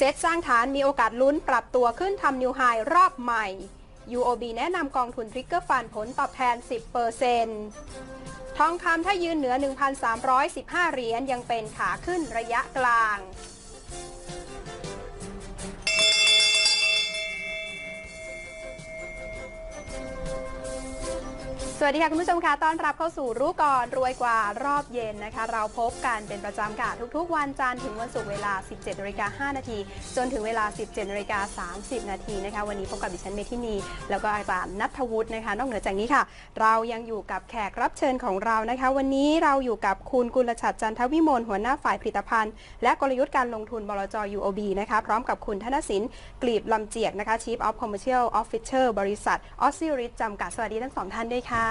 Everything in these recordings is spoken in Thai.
เซตสร้างฐานมีโอกาสลุ้นปรับตัวขึ้นทำนิวไฮรอบใหม่ UOB แนะนำกองทุนทริกเกอร์ฟันผลตอบแทน 10%ทองคำถ้ายืนเหนือ 1,315 เหรียญยังเป็นขาขึ้นระยะกลาง สวัสดีค่ะคุณผู้ชมคะต้อนรับเข้าสู่รู้ก่อนรวยกว่ารอบเย็นนะคะ เราพบกันเป็นประจำค่ะทุกๆ วันจันทร์ถึงวันศุกร์เวลา 17นาฬิกา5นาทีจนถึงเวลา 17นาฬิกา30 นาทีนะคะ วันนี้พบกับดิฉันเมทินี แล้วก็อาจารย์นัทวุฒินะคะ นอกเหนือจากนี้ค่ะ เรายังอยู่กับแขกรับเชิญของเรานะคะ วันนี้เราอยู่กับคุณกุลชัดจันทวิมลหัวหน้าฝ่ายผลิตภัณฑ์ และกลยุทธ์การลงทุนบลจ UOB นะคะพร้อมกับคุณธนสินกลีบลำเจียกนะคะ Chief of Commercial Officer บริษัทออสซิริสจำกัดสวัสดีทั้งสองท่านด้วยค่ะ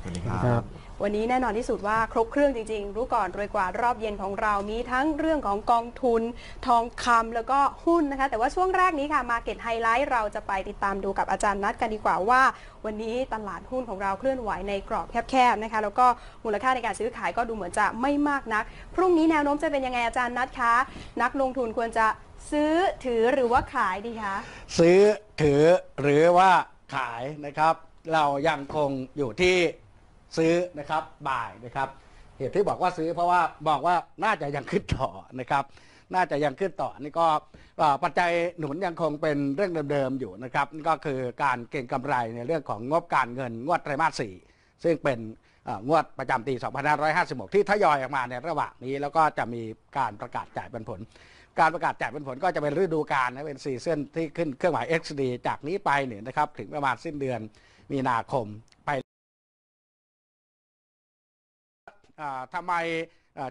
สวัสดีครับ วันนี้แน่นอนที่สุดว่าครบเครื่องจริง ๆ รู้ก่อนรวยกว่ารอบเย็นของเรามีทั้งเรื่องของกองทุน ทองคำแล้วก็หุ้นนะคะ แต่ว่าช่วงแรกนี้ค่ะมาเก็ตไฮไลท์เราจะไปติดตามดูกับอาจารย์นัดกันดีกว่าว่า วันนี้ตลาดหุ้นของเราเคลื่อนไหวในกรอบแคบๆนะคะ แล้วก็มูลค่าในการซื้อขายก็ดูเหมือนจะไม่มากนัก พรุ่งนี้แนวโน้มจะเป็นยังไงอาจารย์นัดคะนักลงทุนควรจะซื้อถือหรือว่าขายดีคะซื้อถือหรือว่าขายนะครับ เรายังคงอยู่ที่ซื้อนะครับบ่ายนะครับ เหตุที่บอกว่าซื้อเพราะว่าบอกว่าน่าจะยังขึ้นต่อนะครับ น่าจะยังขึ้นต่อนี่ก็ปัจจัยหนุนยังคงเป็นเรื่องเดิมๆอยู่นะครับนี่ก็คือการเก็งกำไรในเรื่องของงบการเงินงวดไตรมาสสี่ซึ่งเป็นงวดประจำปี 2556 ที่ทยอยออกมาในระหว่างนี้ แล้วก็จะมีการประกาศจ่ายปันผล การประกาศจ่ายเป็นผลก็จะเป็นฤดูกาลนะเป็นซีซั่นที่ขึ้นเครื่องหมาย XD จากนี้ไปเนี่ยนะครับถึงประมาณสิ้นเดือน มีนาคมไปทำไม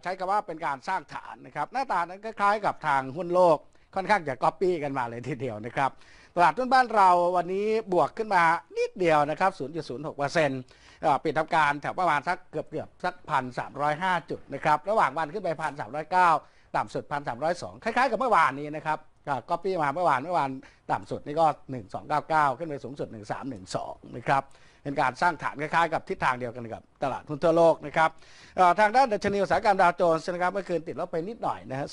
ใช้คำว่าเป็นการสร้างฐานนะครับ หน้าตานั้นคล้ายๆกับทางหุ้นโลกค่อนข้างจะก๊อปปี้กันมาเลยทีเดียวนะครับ ตลาดหุ้นบ้านเราวันนี้บวกขึ้นมานิดเดียวนะครับ 0.06%เปิดทำการแถวประมาณสักเกือบเกือบสักพันสามร้อยห้าจุดนะครับ ระหว่างวันขึ้นไปพันสามร้อยเก้าต่ำสุดพันสามร้อยสองคล้ายๆกับเมื่อวานนี้นะครับ ก็ปี้มาเมื่อวานเมื่อวานต่ำสุดนี่ก็หนึ่งสองเก้าเก้าขึ้นไปสูงสุดหนึ่งสามหนึ่งสองนะครับ เป็นการสร้างฐานคล้ายๆกับทิศทางเดียวกันกับตลาดหุ้นทั่วโลกนะครับทางด้านดัชนีอุตสาหกรรมดาวโจนส์นะครับเมื่อคืนติดลบไปนิดหน่อยนะฮะ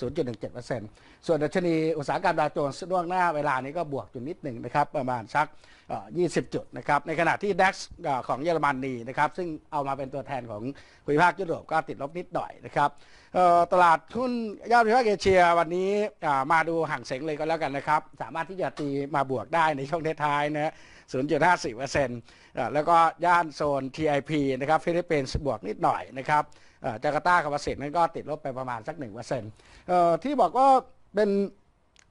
0.17%ส่วนดัชนีอุตสาหกรรมดาวโจนส์ล่วงหน้าเวลานี้ก็บวกอยู่นิดหนึ่งนะครับ ประมาณสักเอ่อ20 จุดนะครับ ในขณะที่ DAX ของเยอรมนีนะครับ ซึ่งเอามาเป็นตัวแทนของภูมิภาคยุโรปก็ติดลบนิดหน่อยนะครับตลาดหุ้นย่านภูมิภาคเอเชียวันนี้มาดูห่างเสงเลยก็แล้วกันนะครับ สามารถที่จะตีมาบวกได้ในช่วงท้ายๆนะฮะ 0.54%อ่าแล้วก็ย่านโซน TIP นะครับฟิลิปปินส์บวกนิดหน่อยนะครับจาการ์ตากับวาสิตนั้นก็ติดลบไปประมาณสัก1%เอ่อที่บอกว่าเป็น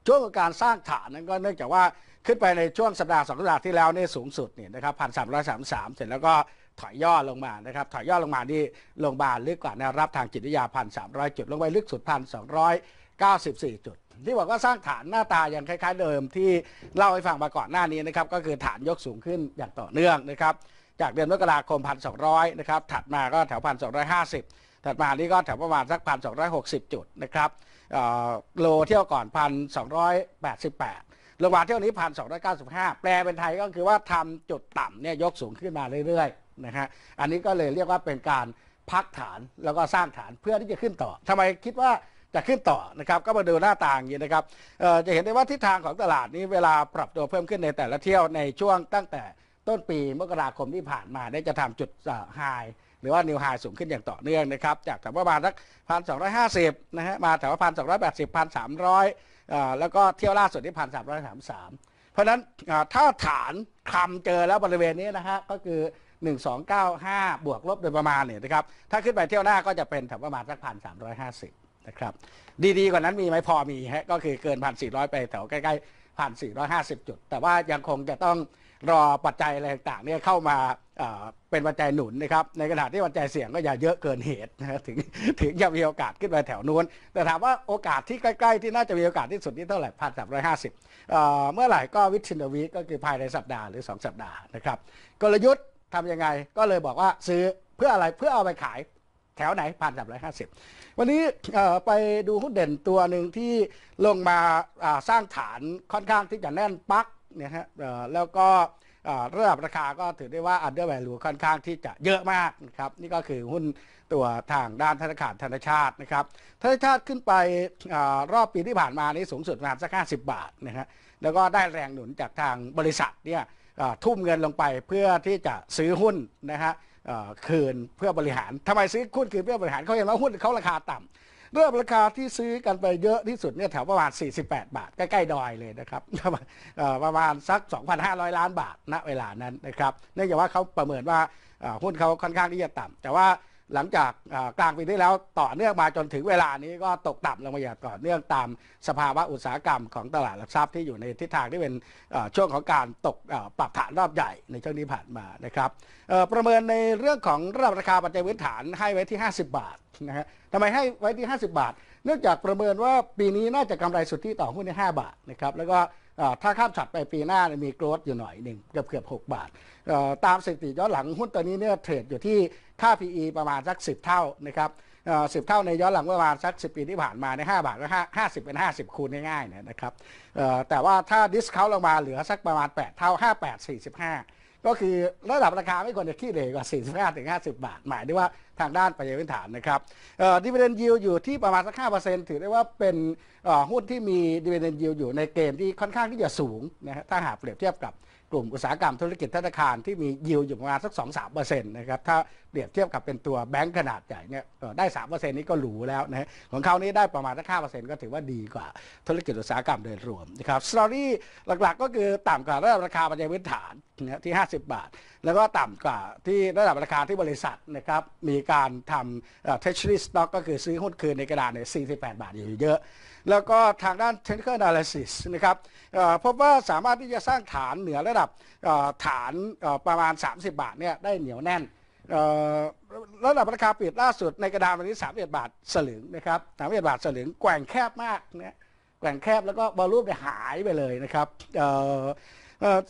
ช่วงของการสร้างฐานนั้นก็เนื่องจากว่าขึ้นไปในช่วงสัปดาห์สองสัปดาห์ที่แล้วนี่สูงสุดเนี่ยนะครับพันสามร้อยสามสามเสร็จแล้วก็ถอยย่อลงมานะครับถอยย่อลงมาที่ลงมาลึกกว่าแนวรับทางจิตวิทยาพันสามร้อยจุด ลงไปลึกสุดพันสองร้อยเก้าสิบสี่จุด ที่บอกว่าสร้างฐานหน้าตายังคล้ายๆเดิมที่เล่าให้ฟังมาก่อนหน้านี้นะครับก็คือฐานยกสูงขึ้นอย่างต่อเนื่องนะครับจากเดือนมกราคมพันสองนะครับ ถัดมาก็แถวพันสองถัดมานี่ก็แถวประมาณสักพันสองจุดนะครับโลเที่ยวก่อนพันสองลงมาเที่ยวนี้พันสองแปลเป็นไทยก็คือว่าทำจุดต่ำเนี่ยยกสูงขึ้นมาเรื่อยๆ นะฮะ อันนี้ก็เลยเรียกว่าเป็นการพักฐานแล้วก็สร้างฐานเพื่อที่จะขึ้นต่อ ทำไมคิดว่า จะขึ้นต่อนะครับก็มาดูหน้าต่างอย่างนี้นะครับจะเห็นได้ว่าทิศทางของตลาดนี้เวลาปรับตัวเพิ่มขึ้นในแต่ละเที่ยวในช่วงตั้งแต่ต้นปีมกราคมที่ผ่านมาได้จะทำจุดไฮหรือว่านิวไฮสูงขึ้นอย่างต่อเนื่องนะครับ จากแถวประมาณสักพันสองร้อยห้าสิบนะฮะมาแถวพันสองร้อยแปดสิบพันสามร้อยแล้วก็เที่ยวล่าสุดที่พันสามร้อยสามสามเพราะฉะนั้นถ้าฐานคำเจอแล้วบริเวณนี้นะฮะก็คือ 1295 บวกลบโดยประมาณเนี่ยนะครับถ้าขึ้นไปเที่ยวหน้าก็จะเป็นแถวประมาณสักพันสามร้อยห้าสิบ นะครับ ดีๆกว่านั้นมีไหมพอมีฮะก็คือเกินพันสี่ร้อยไปแถวใกล้ๆพันสี่ร้อยห้าสิบจุด แต่ว่ายังคงจะต้องรอปัจจัยอะไรต่างๆเนี่ยเข้ามาเป็นปัจจัยหนุนนะครับ ในขณะที่ปัจจัยเสี่ยงก็อย่าเยอะเกินเหตุนะฮะถึงถึงจะมีโอกาสขึ้นไปแถวนู้น แต่ถามว่าโอกาสที่ใกล้ๆที่น่าจะมีโอกาสที่สุดที่เท่าไหร่พันสามร้อยห้าสิบเมื่อไหร่ก็วิชินวีก็คือภายในสัปดาห์หรือ 2 สัปดาห์นะครับ กลยุทธ์ทำยังไงก็เลยบอกว่าซื้อเพื่ออะไรเพื่อเอาไปขาย แถวไหนพันสามร้อยห้าสิบวันนี้ไปดูหุ้นเด่นตัวหนึ่งที่ลงมาสร้างฐานค่อนข้างที่จะแน่นปักนี่ยฮะแล้วก็ระดับราคาก็ถือได้ว่า under value ค่อนข้างที่จะเยอะมากนะครับนี่ก็คือหุ้นตัวทางด้านธนาคารธนาชาตินะครับธนาชาติขึ้นไปอรอบปีที่ผ่านมานี้สูงสุดประมาณสัก50บาทนะฮะแล้วก็ได้แรงหนุนจากทางบริษัทเนี่ยทุ่มเงินลงไปเพื่อที่จะซื้อหุ้นนะฮะ คืนเพื่อบริหารทำไมซื้อหุ้นคืนเพื่อบริหารเขาเห็นว่าหุ้นเขาราคาต่ำเริ่มราคาที่ซื้อกันไปเยอะที่สุดเนี่ยแถวประมาณ 48 บาท ใกล้ๆดอยเลยนะครับประมาณสัก 2,500 ล้านบาทณเวลานั้นนะครับเนื่องจากว่าเขาประเมินว่าหุ้นเขาค่อนข้างที่จะต่ำแต่ว่า หลังจากกลางปีที่แล้วต่อเนื่องมาจนถึงเวลานี้ก็ตกต่ำลงมาอย่างต่อเนื่องตามสภาวะอุตสาหกรรมของตลาดหลักทรัพย์ที่อยู่ในทิศทางที่เป็นช่วงของการตกปรับฐานรอบใหญ่ในช่วงที่ผ่านมานะครับประเมินในเรื่องของระดับราคาปัจจัยพื้นฐานให้ไว้ที่ 50 บาทนะฮะทำไมให้ไว้ที่ 50 บาท เนื่องจากประเมินว่าปีนี้น่าจะกำไรสุทธิต่อหุ้นใน5บาทนะครับแล้วก็ถ้าข้ามฉัดไปปีหน้ามีโกรธอยู่หน่อยหนึ่งเกือบเกือบ6บาท ตามสถิติย้อนหลังหุ้นตัวนี้เนี่ยเทรดอยู่ที่ ค่า PE ประมาณสัก 10 เท่านะครับสิบเท่าในย้อนหลังประมาณสัก 10 ปีที่ผ่านมาใน5บาทก็5 50เป็น 50 คูณง่ายๆเนี่ยนะครับแต่ว่าถ้าดิสคาวลงมาเหลือสักประมาณ 8 เท่า 58 45 ก็คือระดับราคาไม่ควรจะขี้เหร่กว่า 45ถึง50 บาท หมายถึงว่าทางด้านปัจจัยพื้นฐานนะครับดิเวเดนยิวอยู่ที่ประมาณสัก 5%ถือได้ว่าเป็นหุ้นที่มีดิเวเดนยิวอยู่ในเกณฑ์ที่ค่อนข้างที่จะสูงนะฮะถ้าหากเปรียบเทียบกับ กลุ่มอุตสาหกรรมธุรกิจธนาคารที่มียิวอยู่ประมาณสัก2-3%นะครับถ้าเปรียบเทียบกับเป็นตัวแบงก์ขนาดใหญ่เนี่ยได้สามเปอร์เซ็นต์นี้ก็หรูแล้วนะของเขานี้ได้ประมาณสักห้าเปอร์เซ็นต์ก็ถือว่าดีกว่าธุรกิจอุตสาหกรรมโดยรวมนะครับสตอรี่หลักๆ ก็คือต่ำกว่าระดับราคาปัจจัยพื้นฐาน นะที่ 50 บาท แล้วก็ต่ำกว่าที่ระดับราคาที่บริษัทนะครับมีการทำเอ่อ treasury stock ก็คือซื้อหุ้นคืนในกระดาษเนี่ย48 บาทอยู่เยอะ แล้วก็ทางด้าน technical analysis นะครับพบว่าสามารถที่จะสร้างฐานเหนือระดับฐานประมาณ 30 บาทเนี่ยได้เหนียวแน่นระดับราคาปิดล่าสุดในกระดานวันนี้31บาทสลึงนะครับ31บาทสลึงแกว่งแคบมากเนี่ยแกว่งแคบแล้วก็บอลลูนเนี่ยหายไปเลยนะครับ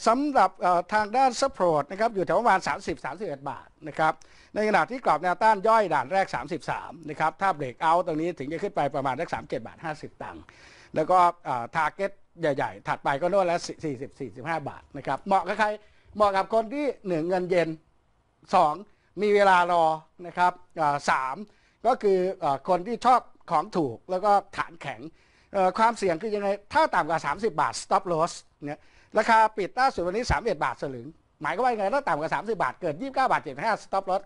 สำหรับทางด้านซัพพอร์ตนะครับอยู่แถวประมาณ 30-31 บาทนะครับในขณะที่กรอบแนวต้านย่อยด่านแรก 33นะครับถ้าเบรกเอาตรงนี้ถึงจะขึ้นไปประมาณสัก37บาท 50 ตังค์แล้วก็ทาร์เก็ตใหญ่ๆ ถัดไปก็โน่นแล้ว40 45 บาทนะครับเหมาะกับใครเหมาะกับคนที่หนึ่งเงินเย็น 2 มีเวลารอนะครับสามก็คืออคนที่ชอบของถูกแล้วก็ฐานแข็งความเสี่ยงคือยังไงถ้าต่ำกว่า 30 บาท stop loss เนี่ย ราคาปิดล่าสุดวันนี้ 31 บาทสลึง หมายก็ว่าไงถ้าต่ำกว่า 30 บาท เกิด 29 บาท 75 stop loss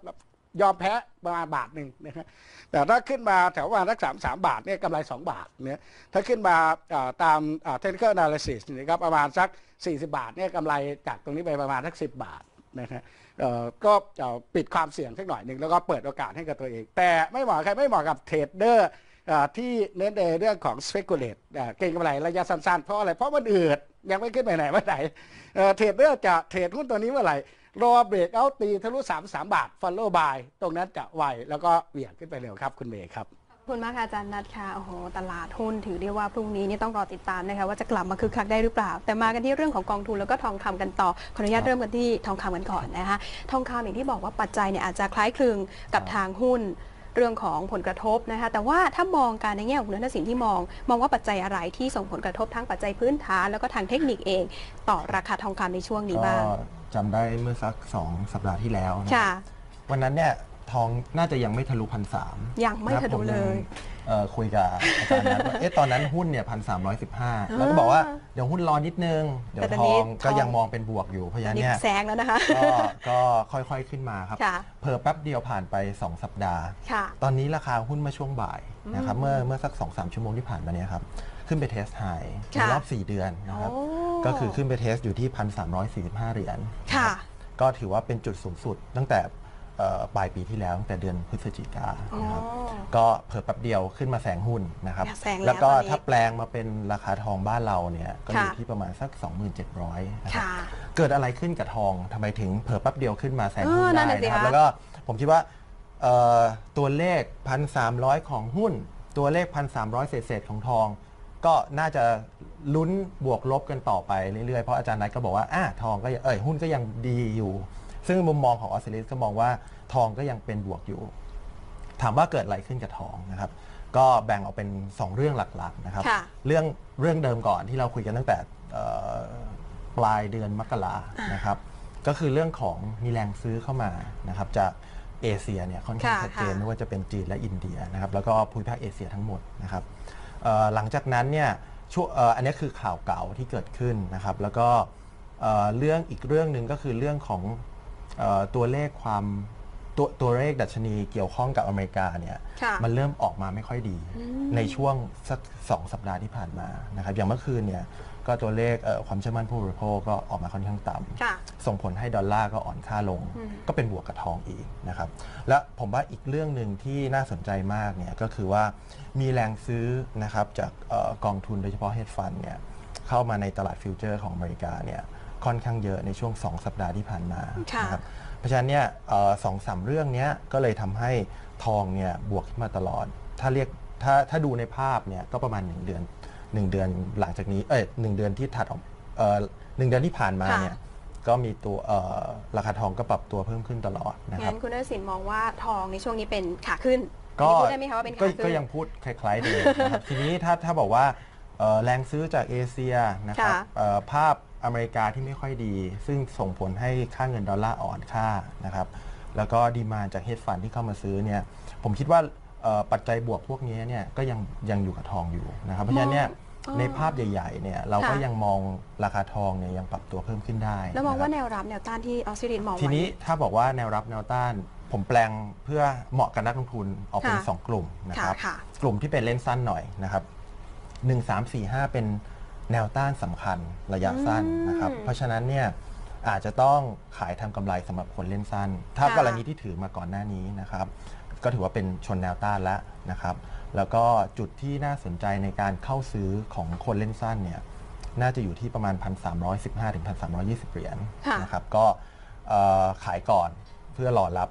ยอมแพ้ประมาณบาทหนึ่งนะฮะแต่ถ้าขึ้นมาแถวประมาณสักสามสามบาทเนี่ยกำไร 2 บาทเนี่ยถ้าขึ้นมาตามอ่า technical analysis นะครับประมาณสัก 40 บาทเนี่ยกำไรจากตรงนี้ไปประมาณสัก 10 บาทนะฮะก็ปิดความเสี่ยงสักหน่อยหนึ่งแล้วก็เปิดโอกาสให้กับตัวเอง แต่ไม่เหมาะใครไม่เหมาะกับเทรดเดอร์ ที่เน้นในเรื่องของ speculate เก็งกำไรระยะสั้นๆ เพราะอะไร เพราะมันอืดยังไม่ขึ้นไปไหนเมื่อไหร่เอ่อเทรดเดอร์จะเทรดหุ้นตัวนี้เมื่อไหร่รอเบรกเอาตีทะลุ3 3 บาท follow by ตรงนั้นจะไหวแล้วก็เหวี่ยงขึ้นไปเร็วครับคุณเมย์ครับขอบคุณมากค่ะอาจารย์นัทค่ะโอ้โหตลาดหุ้นถือได้ว่าพรุ่งนี้นี่ต้องรอติดตามนะคะว่าจะกลับมาคึกคักได้หรือเปล่า แต่มากันที่เรื่องของกองทุนแล้วก็ทองคำกันต่อขออนุญาตเริ่มกันที่ทองคำกันก่อนนะคะทองคำอย่างที่บอกว่าปัจจัยเนี่ยอาจจะคล้ายคลึงกับทางหุ้น เรื่องของผลกระทบนะคะแต่ว่าถ้ามองการในแง่ของคุณนสินที่มอง มองว่าปัจจัยอะไรที่ส่งผลกระทบทั้งปัจจัยพื้นฐาน แล้วก็ทางเทคนิคเองต่อราคาทองคำในช่วงนี้ก็บ้างจำได้เมื่อสักสองสัปดาห์ที่แล้วนะค่ะวันนั้นเนี่ย ทองน่าจะยังไม่ทะลุพันสามยังไม่ทะลุเลยคุยกับอาจารย์นัทว่าเอ๊ะตอนนั้นหุ้นเนี่ยพันสามร้อยสิบห้าแล้วก็บอกว่าเดี๋ยวหุ้นรอนิดนึง เดี๋ยวแต่ตอนทนี้องทก็องยังมองเป็นบวกอยู่เพราะฉะอันนั้นนี้เนี่ยแซงแล้วนะคะก็ก็ค่อยๆขึ้นมาครับค่ะเพิ่แป๊บเดียวผ่านไป 2 สัปดาห์ค่ะตอนนี้ราคาหุ้นเมื่อช่วงบ่ายนะครับอืมเมื่อเมื่อสัก 2-3 ชั่วโมงที่ผ่านมาเนี่ยครับขึ้นไปเทสไฮในค่ะรอบ 4 เดือนนะครับโอ้ก็คือขึ้นไปเทสอยู่ที่ 1,345 เหรียญค่ะก็ถือว่าเป็นจุดสูงสุดตั้งแต่ เอ่อปลายปีที่แล้วตั้งแต่เดือนพฤศจิกาอ๋อนะครับก็เพิ่แป๊บเดียวขึ้นมาแซงหุ้นนะครับแซงแล้วแล้วก็ตอนนี้ ถ้าแปลงมาเป็นราคาทองบ้านเราเนี่ยก็อยู่ค่ะที่ประมาณสัก 27,000นะครับ ค่ะ เกิดอะไรขึ้นกับทองทำไมถึงเพิ่แป๊บเดียวขึ้นมาแซงเออหุ้นนั่นได้น่ะสินะครับ คะแล้วก็ผมคิดว่าเอ่อตัวเลข 1,300 ของหุ้น ตัวเลข 1,300 เศษๆของทอง ก็น่าจะลุ้นบวกลบกันต่อไปเรื่อยๆ เพราะอาจารย์นัทก็บอกว่าอะทองก็ยังเอ้ยหุ้นก็ยังดีอยู่ ซึ่งมุมมองของออสเตรเลียก็มองว่าทองก็ยังเป็นบวกอยู่ ถามว่าเกิดอะไรขึ้นกับทองนะครับ ก็แบ่งออกเป็น 2 เรื่องหลักๆนะครับ ค่ะ เรื่องเรื่องเดิมก่อนที่เราคุยกันตั้งแต่เอ่อปลายเดือนมกรานะครับ ก็คือเรื่องของมีแรงซื้อเข้ามานะครับจากเอเชียเนี่ยค่อนข้างค่ะชัดเจนค่ะ ไม่ว่าจะเป็นจีนและอินเดียนะครับ แล้วก็ภูมิภาคเอเชียทั้งหมดนะครับเอ่อหลังจากนั้นเนี่ยช่วงเอ่ออันนี้คือข่าวเก่าที่เกิดขึ้นนะครับ แล้วก็เอ่อเรื่องอีกเรื่องหนึ่งก็คือเรื่องของ เอ่อตัวเลขความตัวตัวเลขดัชนีเกี่ยวข้องกับอเมริกาเนี่ยค่ะมันเริ่มออกมาไม่ค่อยดีอืมในช่วงสักสองสัปดาห์ที่ผ่านมานะครับอย่างเมื่อคืนเนี่ยก็ตัวเลขเอ่อความเชื่อมั่นผู้บริโภคก็ออกมาค่อนข้างต่ำ ค่ะ ส่งผลให้ดอลลาร์ก็อ่อนค่าลง อืม ก็เป็นบวกกับทองอีกนะครับ และผมว่าอีกเรื่องหนึ่งที่น่าสนใจมากเนี่ยก็คือว่ามีแรงซื้อนะครับจากเออกองทุนโดยเฉพาะเฮดฟันเนี่ยเข้ามาในตลาดฟิวเจอร์ของอเมริกาเนี่ย ค่อนข้างเยอะในช่วง 2 สัปดาห์ที่ผ่านมาค่ะนะครับเพราะฉะนั้นเนี่ยเอ่อสองสามเรื่องเนี้ยก็เลยทำให้ทองเนี่ยบวกขึ้นมาตลอด ถ้าเรียกถ้าถ้าดูในภาพเนี่ยก็ประมาณ 1 เดือน 1 เดือนหลังจากนี้เอ้ยหนึ่งเดือนที่ถัดออกเอ่อหนึ่งเดือนที่ผ่านมาค่ะเนี่ยก็มีตัวเอ่อราคาทองก็ปรับตัวเพิ่มขึ้นตลอดนะครังั้บนคุณนรสินมองว่าทองในช่วงนี้เป็นขาขึ้นก็พูดได้ไหมคะว่าเป็นก็ขาขึ้น ก็ยังพูดคล้ายๆเดิมนะครับ ทีนี้ถ้าถ้าบอกว่าเอ่อแรงซื้อจากเอเชียนะครับค่ะเอ่อภาพ อเมริกาที่ไม่ค่อยดี ซึ่งส่งผลให้ค่าเงินดอลลาร์อ่อนค่านะครับแล้วก็ดีมานจากเฮดฟันที่เข้ามาซื้อเนี่ยผมคิดว่าเอ่อปัจจัยบวกพวกนี้เนี่ยก็ยังยังอยู่กับทองอยู่นะครับเพราะฉะนั้นเนี่ยอ๋อในภาพใหญ่ๆเนี่ยเราก็ค่ะยังมองราคาทองเนี่ยยังปรับตัวเพิ่มขึ้นได้ แล้วมองนะครับว่าแนวรับแนวต้านที่ออสเตรเลียมองทีไว้นี้ถ้าบอกว่าแนวรับแนวต้าน ผมแปลงเพื่อเหมาะกับนักลงทุนออกเป็นค่ะ2กลุ่มนะครับค่ะกลุ่มที่เป็นเล่นสั้นหน่อยนะครับ1 3 4 5 เป็น แนวต้านสำคัญระยะสั้นนะครับ อืมเพราะฉะนั้นเนี่ยอาจจะต้องขายทำกำไรสำหรับคนเล่นสั้น ถ้าค่ะ กรณีที่ถือมาก่อนหน้านี้นะครับ ก็ถือว่าเป็นชนแนวต้านแล้วนะครับ แล้วก็จุดที่น่าสนใจในการเข้าซื้อของคนเล่นสั้นเนี่ยน่าจะอยู่ที่ประมาณ 1,315ถึง1,320 เหรียญค่ะ นะครับก็เอ่อขายก่อนเพื่อรอรับ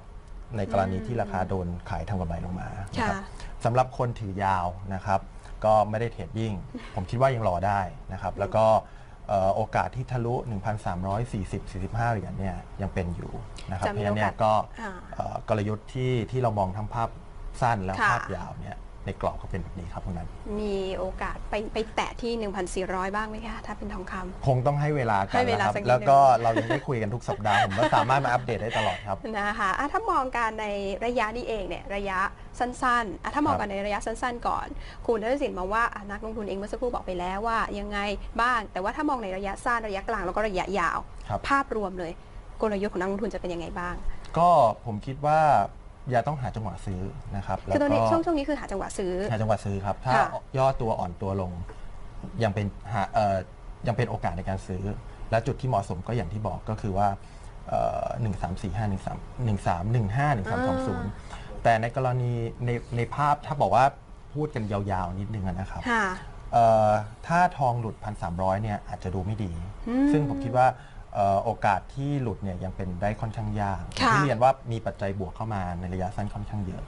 ในกรณีที่ราคาโดนขายทำกำไรลงมานะครับค่ะสำหรับคนถือยาวนะครับ ก็ไม่ได้เทรดดิ้งผมคิดว่ายังรอได้นะครับ แล้วก็เอ่อโอกาสที่ทะลุ 1,340-45 เหรียญเนี่ยยังเป็นอยู่นะครับจะเพมีราะฉะนั้นเนี่ยโอกาสก็อ่า เอ่อกลยุทธ์ที่ที่เรามองทั้งภาพสั้นและค่ะ ภาพยาวเนี่ย ในกรอบก็เป็นแบบนี้ครับคุณนั้น มีโอกาสไปไปแตะที่ 1,400 บ้างไหมคะ ถ้าเป็นทองคำ คงต้องให้เวลากัให้นเวนะลาครับสักนิดแล้วก็นึงเรายังได้คุยกันทุกสัปดาห์ผมก็สามารถมาอัปเดตได้ตลอดครับ นะคะอะถ้ามองการในระยะนี้เองเนี่ยระยะสั้นๆอะถ้ามองครับกันในระยะสั้น ๆ ก่อน คุณธนสินมองว่าอะนักลงทุนเองเมื่อสักครู่บอกไปแล้วว่า ยังไงบ้าง แต่ว่าถ้ามองในระยะสั้นระยะกลางแล้วก็ระยะยาว ครับ ภาพรวมเลย กลยุทธ์ของนักลงทุนจะเป็นยังไงบ้าง ก็ผมคิดว่าอ ย่าต้องหาจังหวะซื้อนะครับคือตอนนี้แล้วก็ช่วงช่วงนี้คือหาจังหวะซื้อ หาจังหวะซื้อครับ ถ้าค่ะ ย่อตัวอ่อนตัวลง ยังเป็นหาเอ่อยังเป็นโอกาสในการซื้อ และจุดที่เหมาะสมก็อย่างที่บอกก็คือว่าหนึ่งสามสี่ห้าหนึ่งสามหนึ่งสามหนึ่งห้าหนึ่งสามสองศูนย์แต่ในกรณีในในภาพถ้าบอกว่าพูดกันยาวๆนิดนึงอะนะครับ ค่ะ เอ่อถ้าทองหลุด 1,300เนี่ยอาจจะดูไม่ดี อืมซึ่งผมคิดว่า เอ่อโอกาสที่หลุดเนี่ยยังเป็นได้ค่อนข้างยากค่ะ ที่เรียนว่ามีปัจจัยบวกเข้ามาในระยะสั้นค่อนข้างเยอะ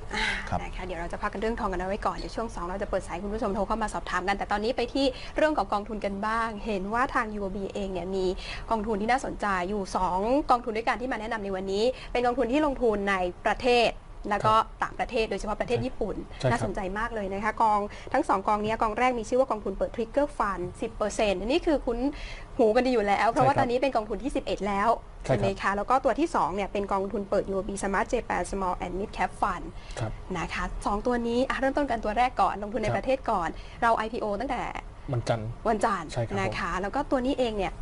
ครับ นะคะเดี๋ยวเราจะพักกันเรื่องทองกันเอาไว้ก่อน เดี๋ยวช่วง 2 เราจะเปิดสายคุณผู้ชมโทรเข้ามาสอบถามกัน แต่ตอนนี้ไปที่เรื่องของกองทุนกันบ้าง เห็นว่าทาง UOB เองเนี่ยมีกองทุนที่น่าสนใจอยู่ 2 กองทุนด้วยกันที่มาแนะนำในวันนี้ เป็นกองทุนที่ลงทุนในประเทศ แล้วก็ต่างประเทศโดยเฉพาะประเทศญี่ปุ่นใช่ครับน่าสนใจมากเลยนะคะกองทั้งสองกองนี้กองแรกมีชื่อว่ากองทุนเปิด Trigger Fund 10%อันนี้คือคุณหูกันดีอยู่แล้ว เพราะว่าใช่ครับตอนนี้เป็นกองทุนที่ 11 แล้วใช่ครับไหมคะแล้วก็ตัวที่สองเนี่ยเป็นกองทุนเปิด UOB Smart Japan Small and Mid Cap Fund ครับนะคะสองตัวนี้อะเริ่มต้นกันตัวแรกก่อนลงทุนในครับประเทศก่อน เรา IPO ตั้งแต่มันจันทร์วันจันทร์ใช่ครับนะคะแล้วก็ตัวนี้เองเนี่ย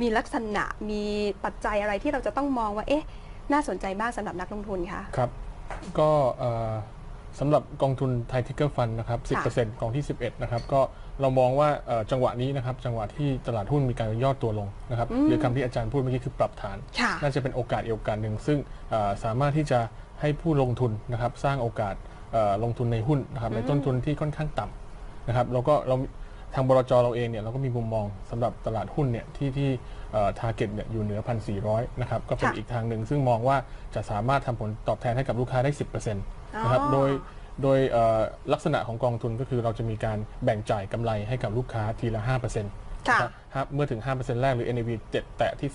มีลักษณะมีปัจจัยอะไรที่เราจะต้องมองว่าเอ๊ะน่าสนใจบ้างสำหรับนักลงทุนคะครับ ก็เอ่อสำหรับกองทุนไทยทิกเกอร์ฟันนะครับค่ะ10%กองที่ 11 นะครับ ก็เรามองว่าเอ่อจังหวะนี้นะครับ จังหวะที่ตลาดหุ้นมีการย่อตัวลงนะครับ หรือคำที่อาจารย์พูดเมื่อกี้คือปรับฐานค่ะน่าจะเป็นโอกาสอีกโอกาสหนึ่ง ซึ่งเอ่อสามารถที่จะให้ผู้ลงทุนนะครับ สร้างโอกาสเอ่อลงทุนในหุ้นนะครับ ในต้นทุนที่ค่อนข้างต่ำนะครับ แล้วก็เรา ทางบลจเราเองเนี่ยเราก็มีมุมมองสำหรับตลาดหุ้นเนี่ยที่ที่ทาร์เก็ตเนี่ยอยู่เหนือ 1,400 นะครับ ก็เป็นค่ะอีกทางหนึ่งซึ่งมองว่าจะสามารถทำผลตอบแทนให้กับลูกค้าได้ 10%นะครับอ๋อโดยโดยเอ่อลักษณะของกองทุนก็คือเราจะมีการแบ่งจ่ายกำไรให้กับลูกค้าทีละ5%นค่ะะครับเมื่อถึง 5%แรกหรือ NAV เจ็ดแตะที่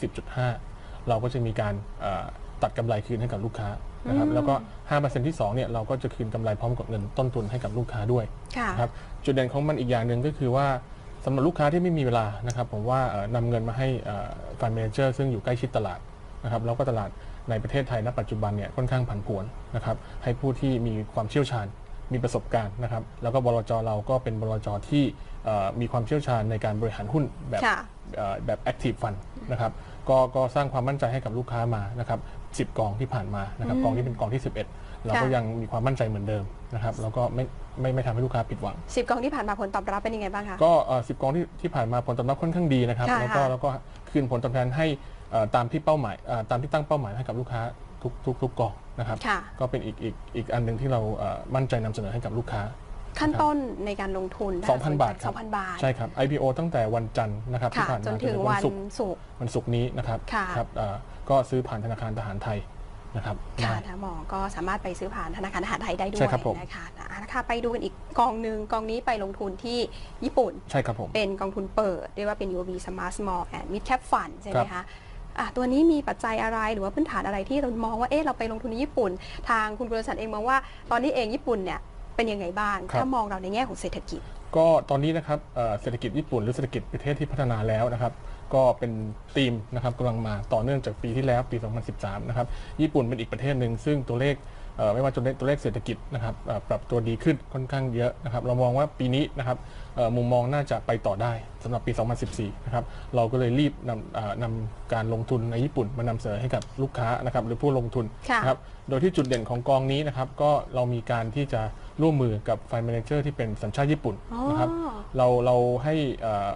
10.5 เราก็จะมีการเอ่อตัดกำไรคืนให้กับลูกค้านะครับแล้วก็ 5%ที่2เนี่ยเราก็จะคืนกำไรพร้อมกับเงินต้นทุนให้กับลูกค้าด้วยค่ะนะครับ จุดเด่นของมันอีกอย่างหนึ่งก็คือว่าสำหรับลูกค้าที่ไม่มีเวลานะครับผมว่าเอ่อนำเงินมาให้ฟันเมเจอร์ซึ่งอยู่ใกล้ชิดตลาดนะครับแล้วก็ตลาดในประเทศไทยณปัจจุบันเนี่ยค่อนข้างผันผวนนะครับให้ผู้ที่มีความเชี่ยวชาญมีประสบการณ์นะครับแล้วก็บลจเราก็เป็นบลจที่เอ่อมีความเชี่ยวชาญในการบริหารหุ้นแบบค่ะเอ่อแบบ active fund นะครับก็ก็สร้างความมั่นใจให้กับลูกค้ามานะครับ10 กองที่ผ่านมานะครับกองที่เป็นกองที่ 11 เราก็ค่ะยังมีความมั่นใจเหมือนเดิมนะครับแล้วก็ไม่ ไม่ไม่ทำให้ลูกค้าผิดหวัง สิบกองที่ผ่านมาผลตอบรับเป็นยังไงบ้างคะ ก็เอ่อ10กองที่ที่ผ่านมาผลตอบรับค่อนข้างดีนะครับ ค่ะแล้วก็ค่ะ แล้วก็คืนผลตอบแทนให้เอ่อตามที่เป้าหมายเอ่อตามที่ตั้งเป้าหมายให้กับลูกค้าทุกทุกทุกกองนะครับ ค่ะ ก็เป็นอีกอีกอีกอันหนึ่งที่เราเอ่อมั่นใจนำเสนอให้กับลูกค้า ขั้นต้นในการลงทุนถ้สนใจ2,000 บาทครับ2,000บาทใช่ครับ IPO ตั้งแต่วันจันทร์นะครับที่ค่ะผ่านจมานถึงวัวันศุกร์ ศุกร์ วันศุกร์นี้นะครับค่ะ ครับเอ่อก็ซื้อผ่านธนาคารทหารไทยนะครับค่ะได้ นะหมอ ก็สามารถไปซื้อผ่านธนาคารอาหารไทยได้ด้วใช่ยครับผม นะคะอะนะ คะไปดูกันอีกกองหนึ่งกองนี้ไปลงทุนที่ญี่ปุ่น ใช่ครับผม เป็นกองทุนเปิดเรียกว่าเป็น UOB Smart Small and Mid Cap Fund ใช่ไหมครัคะบอะตัวนี้มีปัจจัยอะไรหรือว่าพื้นฐานอะไรที่เรามองว่าเอ๊ะเราไปลงทุนในญี่ปุ่น ทางคุณกุลสันเองมองว่าตอนนี้เองญี่ปุ่นเนี่ยเป็นยังไงบ้าง ถ้ามองเราในแง่ของเศรษฐกิจ ก็ตอนนี้นะครับเอ่อเศรษฐกิจญี่ปุ่นหรือเศรษฐกิจประเทศที่พัฒนาแล้วนะครับก็เป็นธีมนะครับกำลังมาต่อเนื่องจากปีที่แล้วปี 2013 นะครับ ญี่ปุ่นเป็นอีกประเทศหนึ่งซึ่งตัวเลขเอ่อ ไม่ว่าจะเป็นตัวเลขเศรษฐกิจนะครับเอ่อปรับตัวดีขึ้นค่อนข้างเยอะนะครับเรามองว่าปีนี้นะครับเอ่อมุมมองน่าจะไปต่อได้สำหรับปี 2014 นะครับเราก็เลยรีบนำเอ่อนำการลงทุนในญี่ปุ่นมานำเสนอให้กับลูกค้านะครับหรือผู้ลงทุนค่ะนะครับโดยที่จุดเด่นของกองนี้นะครับก็เรามีการที่จะร่วมมือกับ Fund Manager ที่เป็นสัญชาติญี่ปุ่นนะครับอ๋อเราเราให้เอ่อ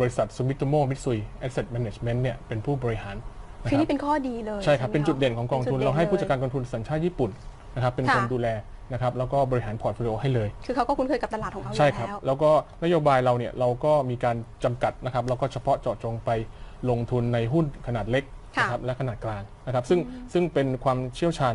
บริษัท Sumitomo Mitsui Asset Management เนี่ยเป็นผู้บริหารนะ คือครับนี่เป็นข้อดีเลยใช่ครับไหมเป็นจุดเด่นของกองทุนป็เราให้ผู้ลยจัดการกองทุนสัญชาติญี่ปุ่นนะครับเป็นคนค่ะดูแลนะครับแล้วก็บริหารพอร์ตโฟลิโอให้เลย คือเขาก็คุ้นเคยกับตลาดของเขาอยู่ใช่ครับแล้วแล้วก็นโยบายเราเนี่ยเราก็มีการจำกัดนะครับแล้วก็เฉพาะเจาะจงไปลงทุนในหุ้นขนาดเล็กค่ะนะครับและขนาดกลางนะครับซึ่งซึ่งเป็นความเชี่ยวชาญ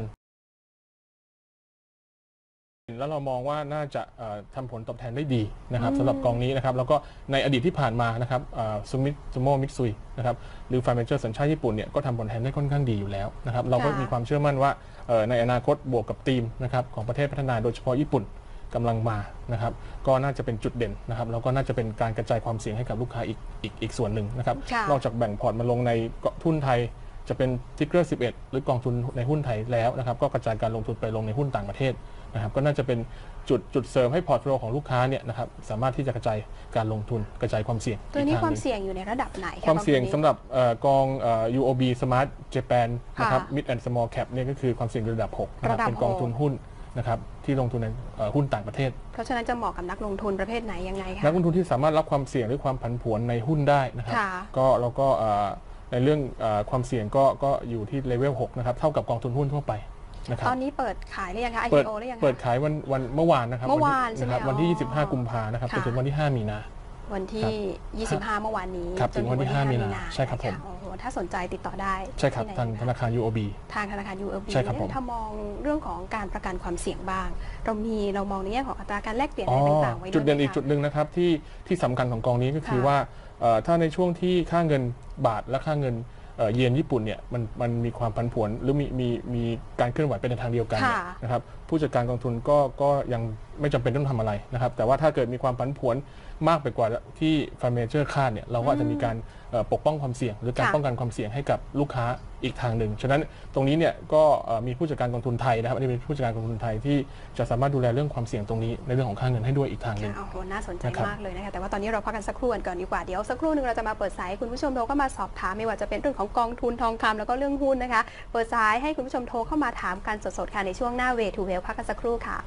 แล้วเรามองว่าน่าจะเอ่อทำผลตอบแทนได้ดีนะครับอืมสำหรับกองนี้นะครับแล้วก็ในอดีตที่ผ่านมานะครับซูมิซูโมมิตซุยนะครับหรือฟาร์มเจอร์สัญชาติญี่ปุ่นเนี่ยก็ทำผลตอบแทนได้ค่อนข้างดีอยู่แล้วนะครับเราก็มีความเชื่อมั่นว่าเอ่อในอนาคตบวกกับทีมนะครับของประเทศพัฒนาโดยเฉพาะญี่ปุ่นกำลังมานะครับก็น่าจะเป็นจุดเด่นนะครับแล้วก็น่าจะเป็นการกระจายความเสี่ยงให้กับลูกค้าอีกอีกอีกส่วนหนึ่งนะครับค่ะนอกจากแบ่งพอร์ตมาลงในกองทุนไทยจะเป็นทิกเกอร์11 หรือกองทุนในหุ้นไทยแล้วนะครับก็กระจายการลงทุนไปลงในหุ้นต่างประเทศ นะครับก็น่าจะเป็นจุดจุดเสริมให้พอร์ตโฟลิโอของลูกค้าเนี่ยนะครับสามารถที่จะกระจายการลงทุนกระจายความเสี่ยงตัวนี้อีกทงความหงเสี่ยงอยู่ในระดับไหนะความเสี่ยงกองทุนสำนี้หรับเอ่อกองเอ่อ UOB Smart Japan นะครับค่ะ Mid and Small Cap เนี่ยก็คือความเสี่ยงระดับ6นะครับระดับเป็นกองทุนหกหุ้นนะครับที่ลงทุนในเอ่อหุ้นต่างประเทศ เพราะฉะนั้นจะเหมาะกับนักลงทุนประเภทไหนยังไงคะ นักลงทุนที่สามารถรับความเสี่ยงหรือความผันผวนในหุ้นได้นะครับค่ะ ก็แล้วก็เอ่อในเรื่องเออความเสี่ยงก็ก็อยู่ที่เลเวล6นะครับเท่ากับกองทุนหุ้นทั่วไป นะครับตอนนี้เปิดขายหรือยังคะ เปิด IPO หรือยังคะ เปิดขายวันวันเมื่อวานนะครับเมื่อวานที่ใช่ไหมนะครับอ๋อวันที่25 กุมภานะครับค่ะ จนถึงวันที่ 5 มีนา วันที่25 เมื่อวานนี้ครับจถึงวันที่ห้ามีนาใช่ครับผม โอ้โหถ้าสนใจติดต่อได้ใช่ครับที่ไหนทางธนาคะคาร UOB ทางธนาคาร UOB ใช่ครับผม ถ้ามองเรื่องของการประกันความเสี่ยงบ้าง เรามีเรามองในแง่ของอัตราการแลกเปลี่ยนอะไรต่างๆไว้วยจุดเด่นไหมอีกคะ จุดหนึ่งนะครับที่ที่สำคัญของกองนี้ก็คือค่ะว่าเอ่อถ้าในช่วงที่ค่าเงินบาทและค่าเงิน เอ่อเยนญี่ปุ่นเนี่ยมันมันมีความผันผวนหรือมีมีมีการเคลื่อนไหวไปในทางเดียวกันเนี่ยค่ะนะครับผู้จัดการกองทุนก็ก็ยังไม่จำเป็นต้องทำอะไรนะครับแต่ว่าถ้าเกิดมีความผันผวน มากไปกว่าที่ฟ i ร์ a เจอร์คาดเนี่ยเราก็อาจจะมีการเอ่อปกป้องความเสี่ยง หรือการค่ะ ป้องกันความเสี่ยงให้กับลูกค้าอีกทางหนึ่ง ฉะนั้นตรงนี้เนี่ยก็เอ่อมีผู้จัดการกองทุนไทยนะครับอันนี้เป็นผู้จัดการกองทุนไทยที่จะสามารถดูแลเรื่องความเสี่ยงตรงนี้ในเรื่องของค่าเงินให้ด้วยอีกทางหนึ่งโอ้โหน่าสนใจนะครับ มากเลยนะคะแต่ว่าตอนนี้เราพักกันสักครู่กันก่อนดีกว่า เดี๋ยวสักครู่หนึ่งเราจะมาเปิดสายให้คุณผู้ชมโทรเข้ามาสอบถามไม่ว่าจะเป็นเรื่องของกองทุนทองคำแล้วก็เรื่องหุ้นนะคะ เปิดสายให้คุณผู้ชมโทรเข้ามาถามกันสดๆค่ะในช่วงหน้าเวทูเวลพักกันสักครู่ค่ะ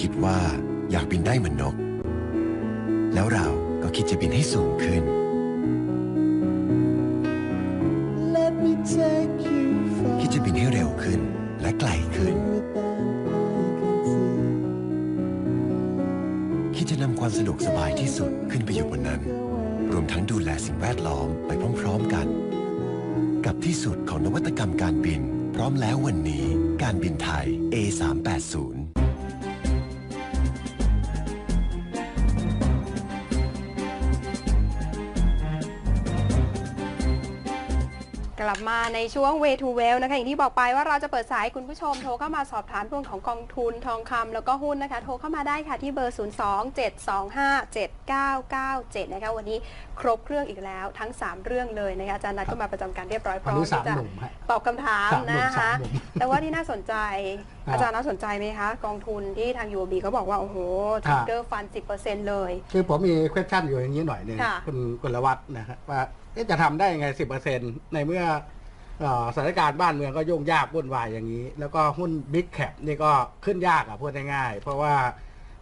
คยคิดว่าอยากบินได้เหมือนนก แล้วเราก็คิดจะบินให้สูงขึ้น Let me take you far คิดจะบินให้เร็วขึ้นและไกลขึ้น คิดจะนำความสะดวกสบายที่สุดขึ้นไปอยู่บนนั้น รวมทั้งดูแลสิ่งแวดล้อมไปพร้อมๆกัน กับที่สุดของนวัตกรรมการบิน พร้อมแล้ววันนี้การบินไทย A380 มาในช่วง Way to Well นะคะ อย่างที่บอกไปว่าเราจะเปิดสายคุณผู้ชมโทรเข้ามาสอบถามเรื่องของกองทุนทองคำแล้วก็หุ้นนะคะ โทรเข้ามาได้ค่ะที่เบอร์ 027257997 นะคะ วันนี้ครบเครื่องอีกแล้วทั้ง 3 เรื่องเลยนะคะอาจารย์นัดก็มาประจำการเรียบร้อยพวันร้อมนี้สามที่จะหนุ่มฮะตอบคำถามสามหนุ่มนะสาคะมหนุ่มแต่ว่าที่น่าสนใจครับอาจารย์น่าสนใจไหมคะ กองทุนที่ทาง UOB เขาบอกว่า โอ้โหครัทิบกเกอร์ฟัน10%เลย คือผมมี question อยู่อย่างนี้หน่อยหนึงค่ะคุณกุลวัฒน์นะครับว่าเอ๊ะจะทำได้ยังไง 10%ในเมื่อเอ่อ สถานการณ์บ้านเมืองก็ยุ่งยากวุ่นวายอย่างนี้ แล้วก็หุ้น Big Cap นี่ก็ขึ้นยากอะพูดง่ายๆเพราะว่า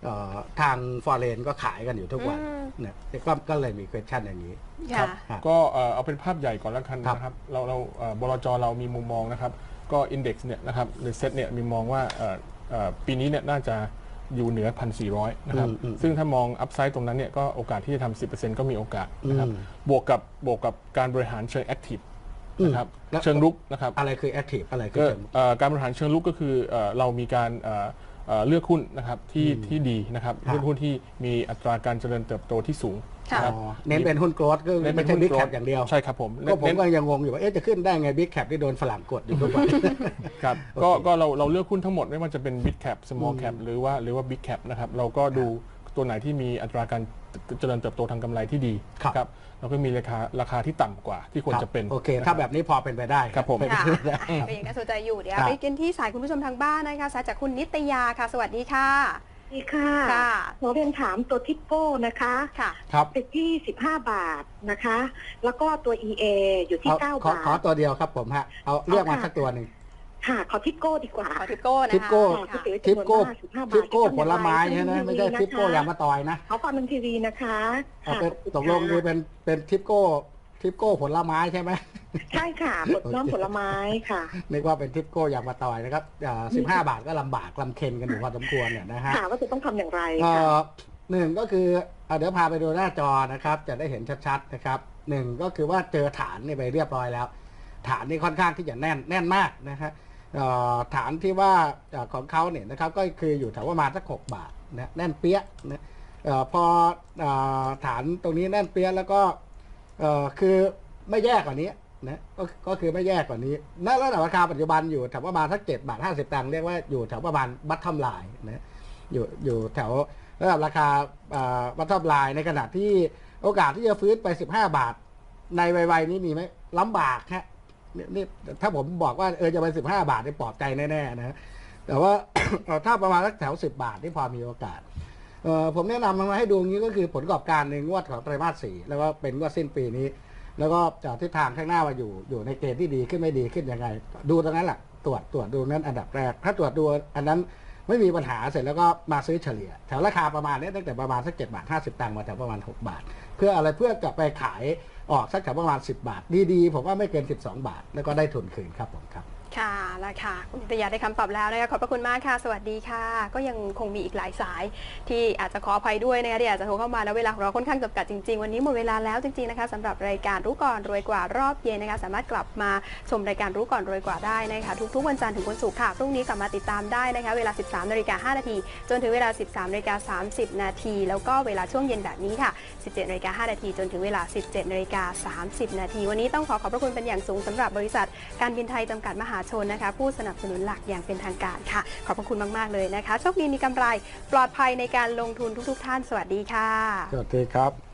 เอ่อทางฟอร์เรนก็ขายกันอยู่ทุกวันอืมเนี่ยก็ก็เลยมี question อย่างนี้ค่ะครับก็เอ่อเอาเป็นภาพใหญ่ก่อนแล้วกันครับนะครับ เราเราเอ่อบลจเรามีมุมมองนะครับ ก็อินเด็กซ์เนี่ยนะครับหรือเซตเนี่ยมีมองว่าเอ่อเอ่อปีนี้เนี่ยน่าจะอยู่เหนือ 1,400 นะครับอืมอืมซึ่งถ้ามองอัพไซด์ตรงนั้นเนี่ยก็โอกาสที่จะทำ10%ก็มีโอกาสนะครับอืมบวกกับบวกกับการบริหารเชิงแอคทีฟอืม นะครับแล้วเชิงลุกนะครับอะไรคือ active อะไรคือก็เชิงเอ่อการบริหารเชิงลุกก็คือเอ่อเรามีการเอ่อเอ่อเลือกหุ้นนะครับที่อืมที่ดีนะครับครับเลือกหุ้นที่มีอัตราการเจริญเติบโตที่สูงค่ะนะครับอ๋อเน้นเป็นหุ้นโกลด์ก็เน้นไม่เป็นใช่หุ้น Big Cap growth อย่างเดียว ใช่ครับผมก็ผมเน้นก็ยังงงอยู่ว่าเอ๊ะจะขึ้นได้ไง Big Cap ที่โดนฝรั่งกดอยู่ทุกวันครับโอเคก็ก็เราเราเลือกหุ้นทั้งหมดไม่ว่าจะเป็น mid cap small อืม cap หรือว่าหรือว่า big cap นะครับเราก็ดูตัวไหนที่มีอัตราการเจริญเติบโตทางกำไรที่ดีครับ ครับเราก็มีราคาราคาที่ต่ำกว่าที่ควรจะเป็นโอเคนะถ้าบแบบนี้พอเป็นไปได้ครับผมเป็นค่ะไปได้ก็ยังน่าสนใจอยู่เดี๋ยวครับ ไปกันที่สายคุณผู้ชมทางบ้านนะคะสายจากคุณนิตยาค่ะ สวัสดีค่ะ สวัสดีค่ะค่ะหนูเรียนถามตัวทิปโก้นะคะค่ะครับติดที่15บาทนะคะ แล้วก็ตัว EA อยู่ที่เอา9ขอบาขอท ตัวเดียวครับผมฮะเอาเลือกมาเอาค่ะ สักตัวหนึ่ง ค่ะขอทิปโก้ดีกว่าขอทิปโก้นะคะทิปโก้ค่ะค่ะก๋วยทิเตี๋ยวปจำนโก้วนมาก15บาททิปโก้จะผลไม้ใช่ไหมไม่ใช่ทิปโก้ยางมะตอยนะเขาฟังเป็นทีวีนะคะเอาค่ะเป็นขอบคุณตกลงค่ะคือเป็นเป็นทิปโก้ทิปโก้ผลไม้ใช่ไหมใช่ค่ะผลน้ำผลไม้ค่ะนึกว่าเป็นทิปโก้ยางมะตอยนะครับสิบห้าบาทก็ลำบากลำเค็นกันอยู่พอสมควรเนี่ยนะฮะค่ะว่าจะต้องทำอย่างไรเอ่ค่ะอหนึ่งก็คือเอาเดี๋ยวพาไปดูหน้าจอนะครับ จะได้เห็นชัดๆนะครับหนึ่งก็คือว่าเจอฐานนี่ไปเรียบร้อยแล้ว ฐานนี่ค่อนข้างที่จะแน่นแน่นมากนะฮะเอ่อ ฐานที่ว่าของเขาเนี่ยนะครับก็คืออยู่แถวประมาณสักหกบาทนะแน่นเปี้ยนะออพออฐานตรงนี้แน่นเปี้ยแล้วก็คือไม่แย่กว่านี้นะก็ก็คือไม่แย่กว่านี้ณระดับราคาปัจจุบันอยู่แถวประมาณสักเจ็ดบาทห้าสิบตังค์เรียกว่าอยู่แถวประมาณบัตทอมไลน์นะอยู่อยู่แถวระดับราคาบัตทอมไลน์ในขณะที่โอกาสที่จะฟื้นไป15บาท ในวัยๆนี้มีไหมลำบากฮะ นี่นี่ถ้าผมบอกว่าเออจะไป15บห้าบาทนี่ปลอบใจแน่ๆนะแต่ว่า ถ้าประมาณสักแถว10บบาทนี่พอมีโอกาสเออผมแนะนำมาให้ดูงนี้ก็คือผลประกอบการในงวดของไตรมาสสี่แล้วก็เป็นงวดสิ้นปีนี้ แล้วก็จากทิศทางข้างหน้าว่าอยู่อยู่ในเกณฑ์ที่ดีขึ้นไม่ดีขึ้นยังไง ดูตรงนั้นแหละตรวจตรวจดูนั้นอันดับแรก ถ้าตรวจดูอันนั้นไม่มีปัญหาเสร็จแล้วก็มาซื้อเฉลี่ย แถวราคาประมาณนี้ตั้งแต่ประมาณสักเจ็ดบาทห้าสิบตังค์มาแถวประมาณหกบาท เพื่ออะไรเพื่อกลับไปขาย ออกสักแถวประมาณ 10 บาท ดีๆ ผมว่าไม่เกิน 12 บาท แล้วก็ได้ทุนคืนครับผมครับ ค่ะแล้วค่ะคุณนิตยาได้คำตอบแล้วนะคะขอบพระคุณมากค่ะ สวัสดีค่ะ ก็ยังคงมีอีกหลายสาย ที่อาจจะขออภัยด้วยนะคะที่อาจจะโทรเข้ามาแล้วเวลาของเราค่อนข้างจำกัดจริงๆ วันนี้หมดเวลาแล้วจริงๆนะคะสำหรับรายการรู้ก่อนรวยกว่ารอบเย็นนะคะสามารถกลับมาชมรายการรู้ก่อนรวยกว่าได้นะคะทุกๆวันจันทร์ถึงวันศุกร์ค่ะพรุ่งนี้กลับมาติดตามได้นะคะเวลา 13นาฬิกา5นาทีจนถึงเวลา 13นาฬิกา30 นาทีแล้วก็เวลาช่วงเย็นแบบนี้ค่ะ 17นาฬิกา5นาทีจนถึงเวลา 17นาฬิกา30 นาทีวันนี้ต้องขอขอบพระคุณเป็นอย่างสูงสำหรับบริษัทการบินไทยจำกัดมหาชนนะคะ ผู้สนับสนุนหลักอย่างเป็นทางการค่ะ ขอบพระคุณมาก ๆ เลยนะคะ โชคดีมีกำไรปลอดภัยในการลงทุนทุก ๆ ท่าน สวัสดีค่ะ สวัสดีครับ